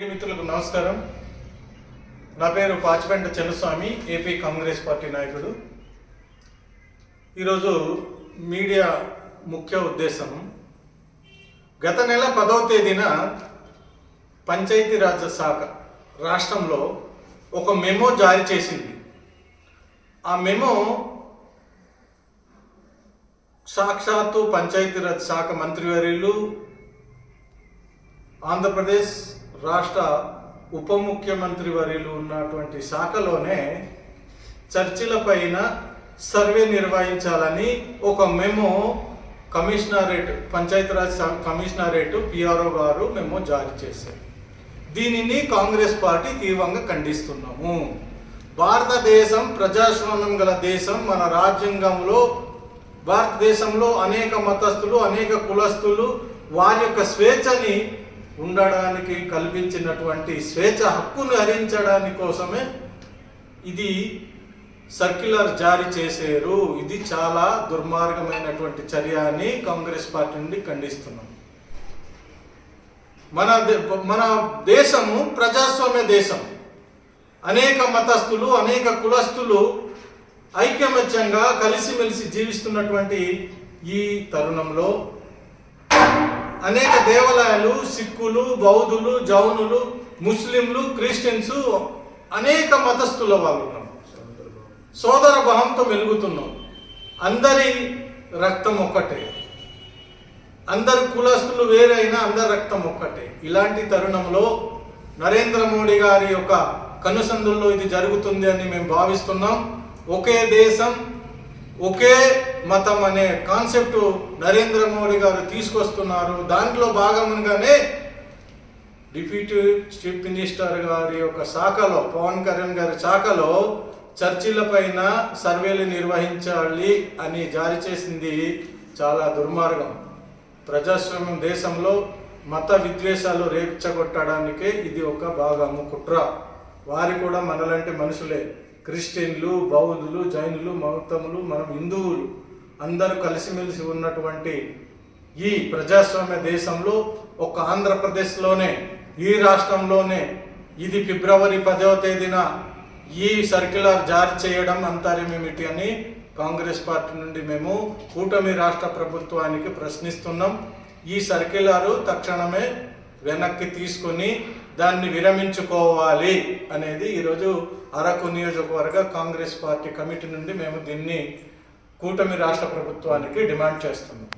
మిత్రులకు నమస్కారం. నా పేరు Pachipenta Chennaswamy AP Congress party నాయకుడు. ఈరోజు మీడియా ముఖ్య ఉద్దేశం గత నెల పదవ తేదీన పంచాయతీరాజ్ శాఖ రాష్ట్రంలో ఒక మెమో జారీ చేసింది. ఆ మెమో సాక్షాత్తు పంచాయతీరాజ్ శాఖ మంత్రివర్యులు ఆంధ్రప్రదేశ్ రాష్ట్ర ఉప ముఖ్యమంత్రి వర్యులు ఉన్నటువంటి శాఖలోనే చర్చిల పైన సర్వే నిర్వహించాలని ఒక memo commissionerate Panchayat Raj commissionerate PRO గారు మెమో జారీ చేశారు. దీనిని కాంగ్రెస్ పార్టీ తీవ్రంగా ఖండిస్తున్నాము. భారతదేశం ప్రజాస్వామ్యం గల దేశం మన రాజ్యాంగంలో భారతదేశంలో అనేక మతస్థులు అనేక కులస్తులు వారి యొక్క స్వేచ్ఛని ఉండడానికి కల్పించినటువంటి స్వేచ్ఛ హక్కును హరించడానికి కోసమే ఇది సర్క్యులర్ జారీ చేశారు ఇది చాలా దుర్మార్గమైనటువంటి చర్య అని కాంగ్రెస్ పార్టీ నుండి ఖండిస్తున్నాం. మన దే- మన దేశము ప్రజాస్వామ్య దేశం. అనేక మతస్థులు అనేక కులస్థులు ఐక్యమత్యంగా కలిసిమెలిసి జీవిస్తున్నటువంటి ఈ తరుణంలో అనేక దేవాలయాలు సిక్కులు బౌద్ధులు జౌనులు ముస్లింలు క్రిస్టియన్స్ అనేక మతస్థుల వాళ్ళు ఉన్నాం సోదర భావంతో మెలుగుతున్నాం. అందరి రక్తం ఒక్కటే. అందరు కులస్తులు వేరైనా అందరి రక్తం ఒక్కటే. ఇలాంటి తరుణంలో నరేంద్ర మోడీ గారి యొక్క కనుసందుల్లో ఇది జరుగుతుంది అని మేము భావిస్తున్నాం. ఒకే దేశం ఒకే మతం అనే కాన్సెప్ట్ నరేంద్ర మోడీ గారు తీసుకొస్తున్నారు. దాంట్లో భాగంగానే డిప్యూటీ చీఫ్ మినిస్టర్ గారి యొక్క శాఖలో పవన్ కళ్యాణ్ గారి శాఖలో చర్చిల పైన సర్వేలు నిర్వహించాలి అని జారీ చేసింది చాలా దుర్మార్గం. ప్రజాస్వామ్యం దేశంలో మత విద్వేషాలు రేపించగొట్టడానికి ఇది ఒక భాగము కుట్ర. వారి కూడా మనలాంటి మనుషులే. క్రిస్టియన్లు బౌద్ధులు జైనులు మౌతములు మనం హిందువులు అందరూ కలిసిమెలిసి ఉన్నటువంటి ఈ ప్రజాస్వామ్య దేశంలో ఒక ఆంధ్రప్రదేశ్లోనే ఈ రాష్ట్రంలోనే ఇది ఫిబ్రవరి పదవ తేదీన ఈ సర్క్యులర్ జారీ చేయడం అంతర్యమేమిటి అని కాంగ్రెస్ పార్టీ నుండి మేము కూటమి రాష్ట్ర ప్రభుత్వానికి ప్రశ్నిస్తున్నాం. ఈ సర్క్యులర్ తక్షణమే వెనక్కి తీసుకొని దాన్ని విరమించుకోవాలి అనేది ఈరోజు అరకు నియోజకవర్గ కాంగ్రెస్ పార్టీ కమిటీ నుండి మేము దీన్ని కూటమి రాష్ట్ర ప్రభుత్వానికి డిమాండ్ చేస్తున్నాం.